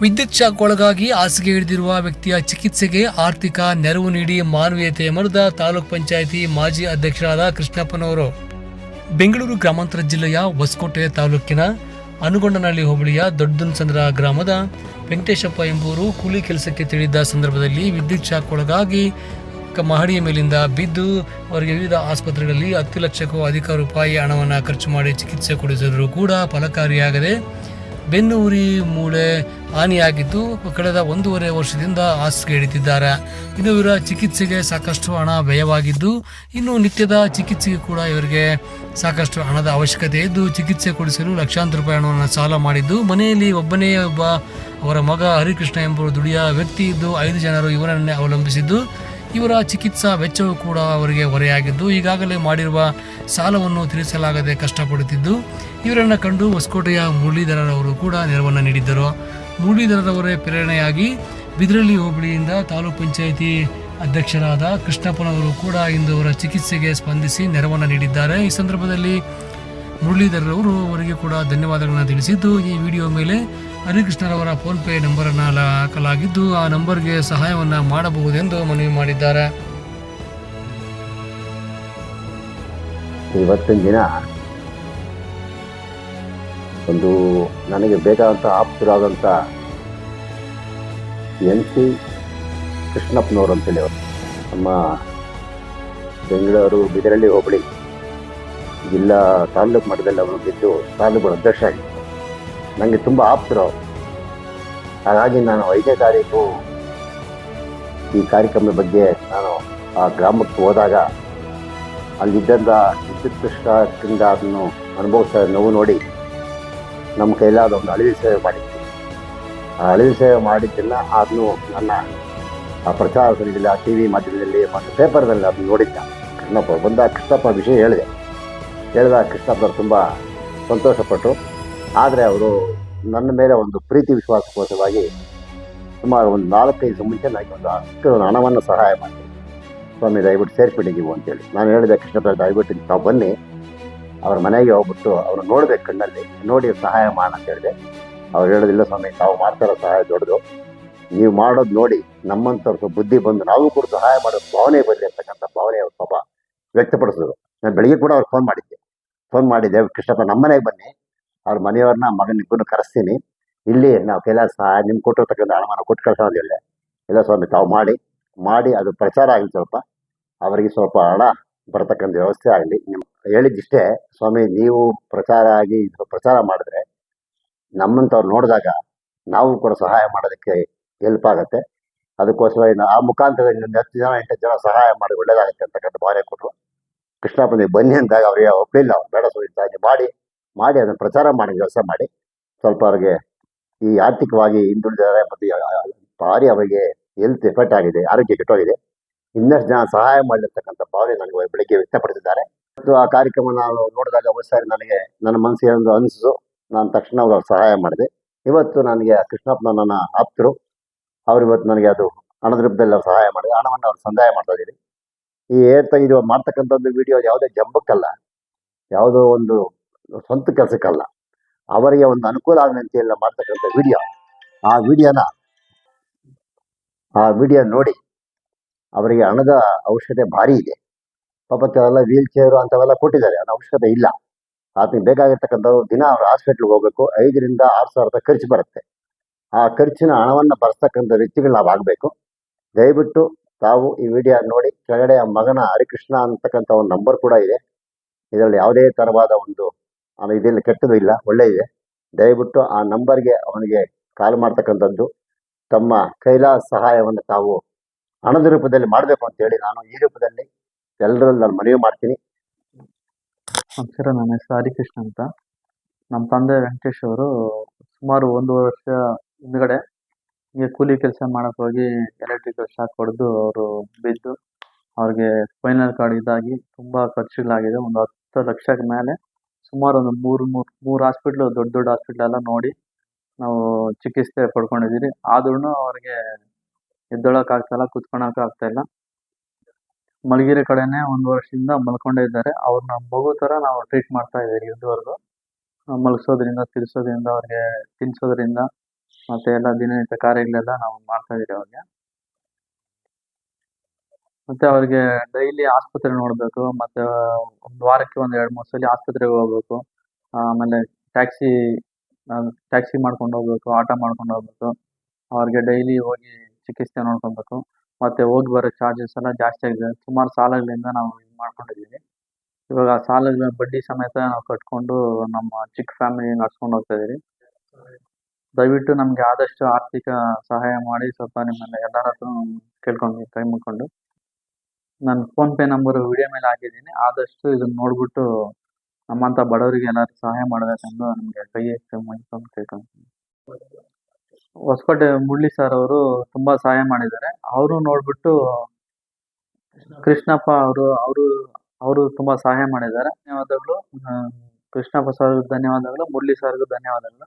ವಿದ್ಯುತ್ ಶಾಕ್ಗೊಳಗಾಗಿ ಹಾಸಿಗೆ ಹಿಡಿದಿರುವ ವ್ಯಕ್ತಿಯ ಚಿಕಿತ್ಸೆಗೆ ಆರ್ಥಿಕ ನೆರವು ನೀಡಿ ಮಾನವೀಯತೆ ಮರದ ತಾಲೂಕ್ ಪಂಚಾಯಿತಿ ಮಾಜಿ ಅಧ್ಯಕ್ಷರಾದ ಕೃಷ್ಣಪ್ಪನವರು. ಬೆಂಗಳೂರು ಗ್ರಾಮಾಂತರ ಜಿಲ್ಲೆಯ ಹೊಸಕೋಟೆ ತಾಲೂಕಿನ ಅನುಗೊಂಡನಹಳ್ಳಿ ಹೋಬಳಿಯ ದೊಡ್ಡನಸಂದ್ರ ಗ್ರಾಮದ ವೆಂಕಟೇಶಪ್ಪ ಎಂಬುವರು ಕೂಲಿ ಕೆಲಸಕ್ಕೆ ತಿಳಿದ ಸಂದರ್ಭದಲ್ಲಿ ವಿದ್ಯುತ್ ಶಾಕ್ ಒಳಗಾಗಿ ಮಹಡಿಯ ಮೇಲಿಂದ ಬಿದ್ದು ಅವರಿಗೆ ವಿವಿಧ ಆಸ್ಪತ್ರೆಗಳಲ್ಲಿ ಹತ್ತು ಲಕ್ಷಕ್ಕೂ ಅಧಿಕ ರೂಪಾಯಿ ಹಣವನ್ನು ಖರ್ಚು ಮಾಡಿ ಚಿಕಿತ್ಸೆ ಕೊಡಿಸಿದರೂ ಕೂಡ ಫಲಕಾರಿಯಾಗದೆ ಬೆನ್ನು ಮೂಳೆ ಹಾನಿಯಾಗಿದ್ದು ಕಳೆದ ಒಂದೂವರೆ ವರ್ಷದಿಂದ ಹಾಸಿಗೆ ಹಿಡಿದಿದ್ದಾರೆ ಇನ್ನು ಇವರ ಚಿಕಿತ್ಸೆಗೆ ಸಾಕಷ್ಟು ಹಣ ವ್ಯಯವಾಗಿದ್ದು, ಇನ್ನು ನಿತ್ಯದ ಚಿಕಿತ್ಸೆಗೆ ಕೂಡ ಇವರಿಗೆ ಸಾಕಷ್ಟು ಹಣದ ಅವಶ್ಯಕತೆ ಇದ್ದು, ಚಿಕಿತ್ಸೆ ಕೊಡಿಸಲು ಲಕ್ಷಾಂತರ ರೂಪಾಯಿ ಹಣವನ್ನು ಸಾಲ ಮಾಡಿದ್ದು, ಮನೆಯಲ್ಲಿ ಒಬ್ಬನೇ ಒಬ್ಬ ಅವರ ಮಗ ಹರಿಕೃಷ್ಣ ಎಂಬ ದುಡಿಯ ವ್ಯಕ್ತಿ ಇದ್ದು, ಐದು ಜನರು ಇವರನ್ನೇ ಅವಲಂಬಿಸಿದ್ದು. ಇವರ ಚಿಕಿತ್ಸಾ ವೆಚ್ಚವೂ ಕೂಡ ಅವರಿಗೆ ಹೊರೆಯಾಗಿದ್ದು, ಈಗಾಗಲೇ ಮಾಡಿರುವ ಸಾಲವನ್ನು ತೀರಿಸಲಾಗದೆ ಕಷ್ಟಪಡುತ್ತಿದ್ದು, ಇವರನ್ನು ಕಂಡು ಹೊಸಕೋಟೆಯ ಮುರಳೀಧರರವರು ಕೂಡ ನೆರವನ್ನು ನೀಡಿದ್ದರು. ಮುರಳೀಧರರವರೇ ಪ್ರೇರಣೆಯಾಗಿ ಬಿದ್ರಳ್ಳಿ ಹೋಬಳಿಯಿಂದ ತಾಲೂಕ್ ಪಂಚಾಯಿತಿ ಅಧ್ಯಕ್ಷರಾದ ಕೃಷ್ಣಪ್ಪನವರು ಕೂಡ ಇಂದು ಅವರ ಚಿಕಿತ್ಸೆಗೆ ಸ್ಪಂದಿಸಿ ನೆರವನ್ನು ನೀಡಿದ್ದಾರೆ. ಈ ಸಂದರ್ಭದಲ್ಲಿ ಮುರಳೀಧರರವರು ಅವರಿಗೆ ಕೂಡ ಧನ್ಯವಾದಗಳನ್ನು ತಿಳಿಸಿದ್ದು, ಈ ವಿಡಿಯೋ ಮೇಲೆ ಹರಿಕೃಷ್ಣರವರ ಫೋನ್ಪೇ ನಂಬರನ್ನು ಹಾಕಲಾಗಿದ್ದು, ಆ ನಂಬರ್ಗೆ ಸಹಾಯವನ್ನು ಮಾಡಬಹುದೆಂದು ಮನವಿ ಮಾಡಿದ್ದಾರೆ. ಇವತ್ತಿನ ದಿನ ಒಂದು ನನಗೆ ಬೇಕಾದಂಥ ಆಪ್ತರಾದಂಥ ಎನ್ ಸಿ ಕೃಷ್ಣಪ್ಪನವರು ಅಂತೇಳಿ ಅವರು. ನಮ್ಮ ಬೆಂಗಳೂರು ಬಿದರಳ್ಳಿ ಹೋಬಳಿ ಜಿಲ್ಲಾ ತಾಲೂಕು ಮಟ್ಟದಲ್ಲಿ ಅವರು ಬಿದ್ದು ತಾಲೂಕು ಅಧ್ಯಕ್ಷ ಆಗಿದ್ದರು ನನಗೆ ತುಂಬ ಆಪ್ತರು. ಹಾಗಾಗಿ ನಾನು ಐದನೇ ತಾರೀಕು ಈ ಕಾರ್ಯಕ್ರಮದ ಬಗ್ಗೆ ನಾನು ಆ ಗ್ರಾಮಕ್ಕೆ ಹೋದಾಗ ಅಲ್ಲಿದ್ದಂಥ ವಿದ್ಯುತ್ ಶಾಖದಿಂದ ಅದನ್ನು ಅನುಭವಿಸ್ತಾ ನೋವು ನೋಡಿ ನಮ್ಮ ಕೈಲಾದ ಒಂದು ಅಳಿವಿ ಸೇವೆ ಮಾಡಿದ್ದೆ. ಆ ಅಳಿವಿ ಸೇವೆ ಮಾಡಿದ್ದನ್ನು ಅದನ್ನು ನನ್ನ ಆ ಪ್ರಚಾರದಲ್ಲಿ ಆ ಟಿ ವಿ ಮಾಧ್ಯಮದಲ್ಲಿ ಮತ್ತು ಪೇಪರ್ದಲ್ಲಿ ಅದನ್ನು ನೋಡಿದ್ದ. ಕೃಷ್ಣಪ್ಪ ಬಂದ, ಕೃಷ್ಣಪ್ಪ ವಿಷಯ ಹೇಳಿದೆ. ಹೇಳಿದ ಕೃಷ್ಣಪ್ಪರು ತುಂಬ ಸಂತೋಷಪಟ್ಟರು. ಆದರೆ ಅವರು ನನ್ನ ಮೇಲೆ ಒಂದು ಪ್ರೀತಿ ವಿಶ್ವಾಸಕೋಸವಾಗಿ ಸುಮಾರು ಒಂದು ನಾಲ್ಕೈದು ಮುಂಚೆ ನನಗೆ ಒಂದು ಅಷ್ಟು ಹಣವನ್ನು ಸಹಾಯ ಮಾಡಿ ಸ್ವಾಮಿ, ದಯವಿಟ್ಟು ಸೇರಿಸ್ಬಿಡಿ ನೀವು ಅಂತೇಳಿ. ನಾನು ಹೇಳಿದೆ, ಕೃಷ್ಣಪ್ಪ, ದಯವಿಟ್ಟು ತಾವು ಬನ್ನಿ. ಅವ್ರ ಮನೆಗೆ ಹೋಗ್ಬಿಟ್ಟು ಅವ್ರನ್ನ ನೋಡ್ಬೇಕು ಕಣ್ಣಲ್ಲಿ. ನೋಡಿ ಸಹಾಯ ಮಾಡ ಅಂತ ಹೇಳಿದೆ. ಅವ್ರು ಹೇಳೋದಿಲ್ಲ ಸ್ವಾಮಿ, ತಾವು ಮಾಡ್ತಾರೋ ಸಹಾಯ ದೊಡ್ಡದು. ನೀವು ಮಾಡೋದು ನೋಡಿ ನಮ್ಮಂಥವ್ರಿಗೆ ಬುದ್ಧಿ ಬಂದು ನಾವು ಕೂಡ ಸಹಾಯ ಮಾಡೋ ಭಾವನೆ ಬರಲಿ ಅಂತಕ್ಕಂಥ ಭಾವನೆ ಅವ್ರ ಪಾಪ ವ್ಯಕ್ತಪಡಿಸಿದ್ರು. ನಾನು ಬೆಳಿಗ್ಗೆ ಕೂಡ ಅವ್ರು ಫೋನ್ ಮಾಡಿದ್ದೆ. ಫೋನ್ ಮಾಡಿದ್ದೆ, ಕೃಷ್ಣಪ್ಪ ನಮ್ಮ ಮನೆಗೆ ಬನ್ನಿ. ಅವ್ರ ಮನೆಯವ್ರನ್ನ ಮಗನಿಬ್ಬರನ್ನು ಕರೆಸ್ತೀನಿ. ಇಲ್ಲಿ ನಾವು ಕೈಲಾಸ ನಿಮ್ಗೆ ಕೊಟ್ಟಿರ್ತಕ್ಕಂಥ ಹಣವನ್ನು ಕೊಟ್ಟು ಕಳ್ಸೋದಿಲ್ಲ ಇಲ್ಲ. ಸ್ವಾಮಿ, ತಾವು ಮಾಡಿ. ಮಾಡಿ ಅದು ಪ್ರಚಾರ ಆಗಲಿ ಸ್ವಲ್ಪ. ಅವರಿಗೆ ಸ್ವಲ್ಪ ಹಣ ಬರತಕ್ಕಂಥ ವ್ಯವಸ್ಥೆ ಆಗಲಿ. ನಿಮ್ಮ ಹೇಳಿದ್ದಿಷ್ಟೇ, ಸ್ವಾಮಿ, ನೀವು ಪ್ರಚಾರ ಆಗಿ ಪ್ರಚಾರ ಮಾಡಿದ್ರೆ ನಮ್ಮಂಥವ್ರು ನೋಡಿದಾಗ ನಾವು ಕೂಡ ಸಹಾಯ ಮಾಡೋದಕ್ಕೆ ಹೆಲ್ಪ್ ಆಗುತ್ತೆ. ಅದಕ್ಕೋಸ್ಕರ ಆ ಮುಖಾಂತರ ಇನ್ನೊಂದು ಹತ್ತು ಜನ, ಎಂಟು ಜನ ಸಹಾಯ ಮಾಡಿ ಒಳ್ಳೇದಾಗುತ್ತೆ ಅಂತಕ್ಕಂಥ ಭಾವನೆ ಕೊಟ್ಟರು ಕೃಷ್ಣಪ್ಪ, ನೀವು ಬನ್ನಿ ಅಂದಾಗ ಅವ್ರಿಗೆ ಒಪ್ಪಲಿಲ್ಲ ಬೇಡ ಸ್ವಾಮಿ ಮಾಡಿ. ಮಾಡಿ, ಅದನ್ನು ಪ್ರಚಾರ ಮಾಡಿ, ವ್ಯವಸ್ಥೆ ಮಾಡಿ. ಸ್ವಲ್ಪ ಅವ್ರಿಗೆ ಈ ಆರ್ಥಿಕವಾಗಿ ಹಿಂದುಳಿದಾರೆ ಮತ್ತು ಭಾರಿ ಅವರಿಗೆ ಹೆಲ್ತ್ ಎಫೆಕ್ಟ್ ಆಗಿದೆ, ಆರೋಗ್ಯ ಕೆಟ್ಟೋಗಿದೆ. ಇನ್ನಷ್ಟು ಜನ ಸಹಾಯ ಮಾಡಿರ್ತಕ್ಕಂಥ ಭಾವನೆ ನನಗೆ ಬೆಳಿಗ್ಗೆ ವ್ಯಕ್ತಪಡಿಸಿದ್ದಾರೆ. ಮತ್ತು ಆ ಕಾರ್ಯಕ್ರಮ ನಾನು ನೋಡಿದಾಗ ಒಂದ್ಸಾರಿ ನನಗೆ, ನನ್ನ ಮನಸ್ಸಿಗೆ ಒಂದು ಅನಿಸು ನಾನು ತಕ್ಷಣ ಅವ್ರಿಗೆ ಸಹಾಯ ಮಾಡಿದೆ. ಇವತ್ತು ನನಗೆ ಕೃಷ್ಣಪ್ಪ ನನ್ನ ಆಪ್ತರು, ಅವ್ರು ಇವತ್ತು ನನಗೆ ಅದು ಹಣದ ರೂಪದಲ್ಲಿ ಅವ್ರು ಸಹಾಯ ಮಾಡಿದೆ ಹಣವನ್ನು ಅವ್ರು ಸಂದಾಯ ಮಾಡ್ತಾ ಇದ್ದೀನಿ ಈ ಏರ್ತಾ ಇದು ಮಾಡ್ತಕ್ಕಂಥದ್ದು ವಿಡಿಯೋ ಯಾವುದೇ ಜಂಬಕ್ಕಲ್ಲ. ಯಾವುದೋ ಒಂದು ಸ್ವಂತ ಕೆಲಸಕ್ಕಲ್ಲ. ಅವರಿಗೆ ಒಂದು ಅನುಕೂಲ ಆಗಲಿ ಎಲ್ಲ ಮಾಡ್ತಕ್ಕಂಥ ವಿಡಿಯೋ ಆ ವಿಡಿಯೋನ ಆ ವಿಡಿಯೋ ನೋಡಿ ಅವರಿಗೆ ಹಣದ ಅವಶ್ಯಕತೆ ಭಾರಿ ಇದೆ. ಪಾಪ ಕೆಲವೆಲ್ಲ ವೀಲ್ ಚೇರು ಅಂಥವೆಲ್ಲ ಕೊಟ್ಟಿದ್ದಾರೆ. ಅದು ಅವಶ್ಯಕತೆ ಇಲ್ಲ. ಆತನಿಗೆ ಬೇಕಾಗಿರ್ತಕ್ಕಂಥವ್ರು ದಿನ ಅವ್ರು ಹಾಸ್ಪಿಟ್ಲ್ಗೆ ಹೋಗ್ಬೇಕು. ಐದರಿಂದ ಆರು ಸಾವಿರ ಖರ್ಚು ಬರುತ್ತೆ. ಆ ಖರ್ಚಿನ ಹಣವನ್ನು ಭರಿಸ್ತಕ್ಕಂಥ ವ್ಯಕ್ತಿಗಳು ನಾವು ಆಗಬೇಕು. ದಯವಿಟ್ಟು ತಾವು ಈ ವಿಡಿಯೋ ನೋಡಿ, ಕೆಳಗಡೆ ಆ ಮಗನ ಹರಿಕೃಷ್ಣ ಅಂತಕ್ಕಂಥ ಒಂದು ನಂಬರ್ ಕೂಡ ಇದೆ. ಇದರಲ್ಲಿ ಯಾವುದೇ ತರವಾದ ಒಂದು ಆ, ಇದೆಲ್ಲ ಕೆಟ್ಟದ್ದು ಇಲ್ಲ ಒಳ್ಳೆ ಇದೆ ದಯವಿಟ್ಟು ಆ ನಂಬರ್ಗೆ ಅವನಿಗೆ ಕಾಲ್ ಮಾಡ್ತಕ್ಕಂಥದ್ದು ತಮ್ಮ ಕೈಲಾದ ಸಹಾಯವನ್ನು ತಾವು ಹಣದ ರೂಪದಲ್ಲಿ ಮಾಡಬೇಕು ಅಂತ ಹೇಳಿ ನಾನು ಈ ರೂಪದಲ್ಲಿ ಎಲ್ಲರಲ್ಲಿ ನಾನು ಮನವಿ ಮಾಡ್ತೀನಿ. ಸರ್ ನನ್ನ ಹೆಸರು ಹರಿಕೃಷ್ಣ ಅಂತ. ನಮ್ಮ ತಂದೆ ವೆಂಕಟೇಶ್ ಅವರು ಸುಮಾರು ಒಂದು ವರ್ಷ ಹಿಂದ್ಗಡೆ ಹಿಂಗೆ ಕೂಲಿ ಕೆಲಸ ಮಾಡಕ್ಕೆ ಹೋಗಿ ಎಲೆಕ್ಟ್ರಿಕಲ್ ಶಾಕ್ ಹೊಡೆದು ಅವರು ಬಿದ್ದು ಅವ್ರಿಗೆ ಸ್ಪೈನಲ್ ಕಾರ್ಡ್ ಇದಾಗಿ ತುಂಬ ಖರ್ಚುಗಳಾಗಿದೆ. ಒಂದು ಹತ್ತು ಲಕ್ಷದ ಮೇಲೆ ಸುಮಾರು ಒಂದು ಮೂರು ಮೂರು ಮೂರು ಹಾಸ್ಪಿಟ್ಲು ದೊಡ್ಡ ದೊಡ್ಡ ಹಾಸ್ಪಿಟ್ಲ್ ಎಲ್ಲ ನೋಡಿ ನಾವು ಚಿಕಿತ್ಸೆ ಪಡ್ಕೊಂಡಿದ್ದೀರಿ ಆದ್ರೂ ಅವ್ರಿಗೆ ಎದ್ದೊಳಕ್ ಆಗ್ತಾ ಇಲ್ಲ ಮಲಗಿರೋ ಕಡೆನೆ ಒಂದು ವರ್ಷದಿಂದ ಮಲ್ಕೊಂಡೇ ಇದ್ದಾರೆ. ಅವ್ರನ್ನ ಮಗು ತರ ನಾವು ಟ್ರೀಟ್ ಮಾಡ್ತಾ ಇದ್ದೀವಿ ಇದುವರೆಗೂ. ಮಲಗಿಸೋದ್ರಿಂದ ತಿರ್ಸೋದ್ರಿಂದ, ಅವ್ರಿಗೆ ತಿನ್ಸೋದ್ರಿಂದ ಮತ್ತೆ ಎಲ್ಲ ದಿನನಿತ್ಯ ಕಾರ್ಯಗಳೆಲ್ಲ ನಾವು ಮಾಡ್ತಾ ಇದೀವಿ ಅವ್ರಿಗೆ. ಮತ್ತೆ ಅವ್ರಿಗೆ ಡೈಲಿ ಆಸ್ಪತ್ರೆ ನೋಡ್ಬೇಕು, ಮತ್ತೆ ಒಂದು ವಾರಕ್ಕೆ ಒಂದು ಎರಡು, ಮೂರು ಸಲ ಆಸ್ಪತ್ರೆಗೆ ಹೋಗ್ಬೇಕು. ಆಮೇಲೆ ಟ್ಯಾಕ್ಸಿ ಟ್ಯಾಕ್ಸಿ ಮಾಡ್ಕೊಂಡು ಹೋಗ್ಬೇಕು, ಆಟೋ ಮಾಡ್ಕೊಂಡು ಹೋಗ್ಬೇಕು. ಅವ್ರಿಗೆ ಡೈಲಿ ಹೋಗಿ ಚಿಕಿತ್ಸೆ ನೋಡ್ಕೊಬೇಕು. ಮತ್ತೆ ಹೋಗಿ ಬರೋ ಚಾರ್ಜಸ್ ಎಲ್ಲ ಜಾಸ್ತಿ ಆಗಿದೆ. ಸುಮಾರು ಸಾಲಗಳಿಂದ ನಾವು ಇದು ಮಾಡ್ಕೊಂಡಿದ್ದೀವಿ ಇವಾಗ ಆ ಸಾಲಗಳ ಬಡ್ಡಿ ಸಮೇತ ನಾವು ಕಟ್ಕೊಂಡು ನಮ್ಮ ಚಿಕ್ಕ ಫ್ಯಾಮಿಲಿ ನಡ್ಸ್ಕೊಂಡು ಹೋಗ್ತಾ ಇದೀವಿ. ದಯವಿಟ್ಟು ನಮ್ಗೆ ಆದಷ್ಟು ಆರ್ಥಿಕ ಸಹಾಯ ಮಾಡಿ, ಸ್ವಲ್ಪ ನಿಮ್ಮನ್ನ ಎಲ್ಲರ ಹತ್ರ ಕೇಳ್ಕೊಂಡು, ಕೈ ಮುಗ್ಕೊಂಡು. ನನ್ನ ಫೋನ್ ಪೇ ನಂಬರ್ ವಿಡಿಯೋ ಮೇಲೆ ಹಾಕಿದ್ದೀನಿ. ಆದಷ್ಟು ಇದನ್ನ ನೋಡ್ಬಿಟ್ಟು ನಮ್ಮಂತ ಬಡವರಿಗೆ ಏನಾದ್ರು ಸಹಾಯ ಮಾಡ್ಬೇಕೆಂದು ನಮ್ಗೆ ಕೈ ಕೇಳ್ಕೊಂತೀನಿ ಹೊಸಕೋಟೆ ಮುರಳಿ ಸರ್ ಅವರು ತುಂಬಾ ಸಹಾಯ ಮಾಡಿದ್ದಾರೆ. ಅವರು ನೋಡ್ಬಿಟ್ಟು ಕೃಷ್ಣಪ್ಪ ಅವರು ಅವರು ಅವರು ತುಂಬಾ ಸಹಾಯ ಮಾಡಿದ್ದಾರೆ. ಧನ್ಯವಾದಗಳು. ಕೃಷ್ಣಪ್ಪ ಸರ್ ಧನ್ಯವಾದಗಳು, ಮುರಳಿ ಸರ್ಗೂ ಧನ್ಯವಾದಗಳು.